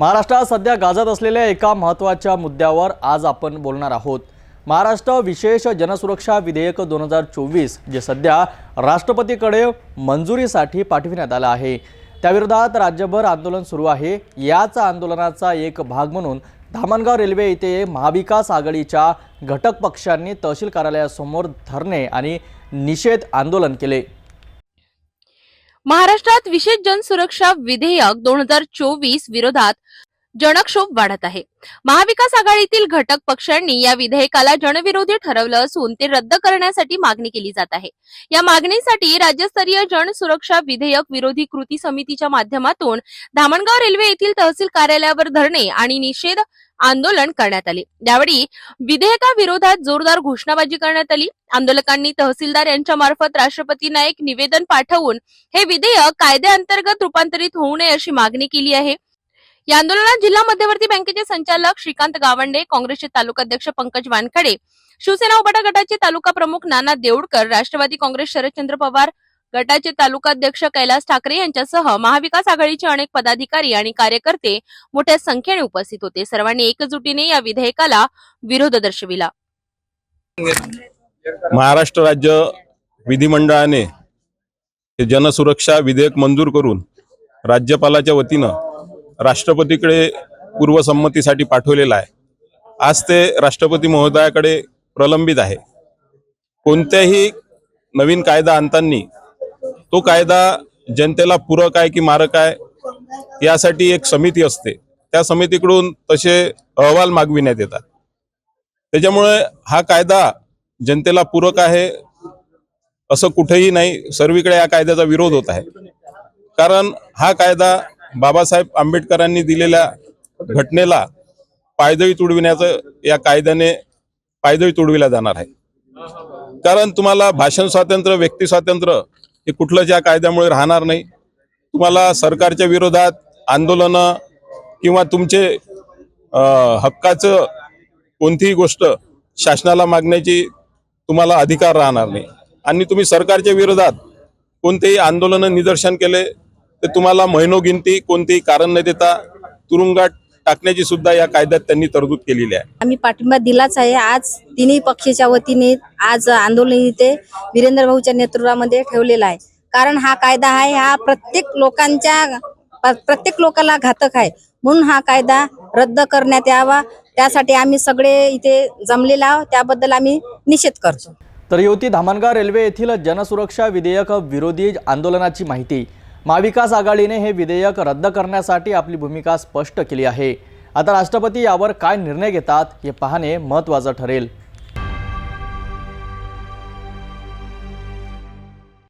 महाराष्ट्रात सध्या गाजत असलेल्या एका महत्त्वाच्या मुद्द्यावर आज आपण बोलणार आहोत. महाराष्ट्र विशेष जनसुरक्षा विधेयक दोन हजार चोवीस जे सध्या राष्ट्रपतीकडे मंजुरीसाठी पाठविण्यात आलं आहे. त्याविरोधात राज्यभर आंदोलन सुरू आहे. याच आंदोलनाचा एक भाग म्हणून धामणगाव रेल्वे येथे महाविकास आघाडीच्या घटक पक्षांनी तहसील कार्यालयासमोर धरणे आणि निषेध आंदोलन केले. महाराष्ट्रात विशेष जनसुरक्षा विधेयक दोन हजार चोवीस विरोधात जनक्षोभ वाढत आहे. महाविकास आघाडीतील घटक पक्षांनी या विधेयकाला जनविरोधी ठरवलं असून ते रद्द करण्यासाठी मागणी केली जात आहे. या मागणीसाठी राज्यस्तरीय जनसुरक्षा विधेयक विरोधी कृती समितीच्या माध्यमातून धामणगाव रेल्वे येथील तहसील कार्यालयावर धरणे आणि निषेध आंदोलन करण्यात आले. यावेळी विधेयकाविरोधात जोरदार घोषणाबाजी करण्यात आली. आंदोलकांनी तहसीलदार यांच्या मार्फत राष्ट्रपतींना एक निवेदन पाठवून हे विधेयक कायद्याअंतर्गत रूपांतरित होऊ नये अशी मागणी केली आहे. या आंदोलनात जिल्हा मध्यवर्ती बँकेचे संचालक श्रीकांत गावंडे काँग्रेसचे तालुकाध्यक्ष पंकज वानखडे शिवसेना उबाटा गटाचे तालुका प्रमुख नाना देवडकर राष्ट्रवादी काँग्रेस शरदचंद्र पवार गटाचे तालुकाध्यक्ष कैलास ठाकरे यांच्यासह महाविकास आघाडीचे अनेक पदाधिकारी आणि कार्यकर्ते मोठ्या संख्येने उपस्थित होते. सर्वांनी एकजुटीने या विधेयकाला विरोध दर्शविला. महाराष्ट्र राज्य विधिमंडळाने जनसुरक्षा विधेयक मंजूर करून राज्यपालाच्या वतीनं राष्ट्रपतीकडे पूर्वसंमतीसाठी पाठवलेलं आहे. आज ते राष्ट्रपती महोदयाकडे प्रलंबित आहे. कोणत्याही नवीन कायदा आणताना तो कायदा जनतेला पूरक आहे की मारक आहे यासाठी एक समिती असते. त्या समितीकडून तसे अहवाल मागविण्यात येतात. त्याच्यामुळे हा कायदा जनतेला पूरक आहे असं कुठेही नाही. सर्वीकडे या कायद्याचा विरोध होत आहे. कारण हा कायदा बाबासाहेब आंबेडकरांनी दिलेल्या घटनेला पायदळी तुडविण्याचं या कायद्याने पायदळी तुडविला जाणार आहे. कारण तुम्हाला भाषण स्वातंत्र्य व्यक्ती स्वातंत्र्य हे कुठलंच या कायद्यामुळे राहणार नाही. तुम्हाला सरकारच्या विरोधात आंदोलनं किंवा तुमचे हक्काचं कोणतीही गोष्ट शासनाला मागण्याची तुम्हाला अधिकार राहणार नाही. आणि तुम्ही सरकारच्या विरोधात कोणतेही आंदोलनं निदर्शन केले तर तुम्हाला महिनोगिनती कोणतेही कारण न देता तुरुंगात टाकण्याची सुद्धा या कायद्यात त्यांनी तरतूद केलेली आहे. आम्ही पाठिंबा दिलाच आहे. आज तिन्ही पक्षाच्या वतीने आज आंदोलन इथे वीरेंद्र भाऊच्या नेतृत्वामध्ये ठेवलेला आहे. कारण हा कायदा आहे हा प्रत्येक लोकांच्या प्रत्येक लोकांना घातक आहे. म्हणून हा कायदा रद्द करण्यात यावा. त्यासाठी आम्ही सगळे इथे जमलेलो आहोत. त्याबद्दल आम्ही निषेध करतो. तर ही होती धामणगाव रेल्वे येथील जनसुरक्षा विधेयक विरोधी आंदोलनाची माहिती महाविकास आघाडीने हे विधेयक रद्द करण्यासाठी आपली भूमिका स्पष्ट केली आहे. आता राष्ट्रपती यावर काय निर्णय घेतात हे पाहणे महत्त्वाचं ठरेल.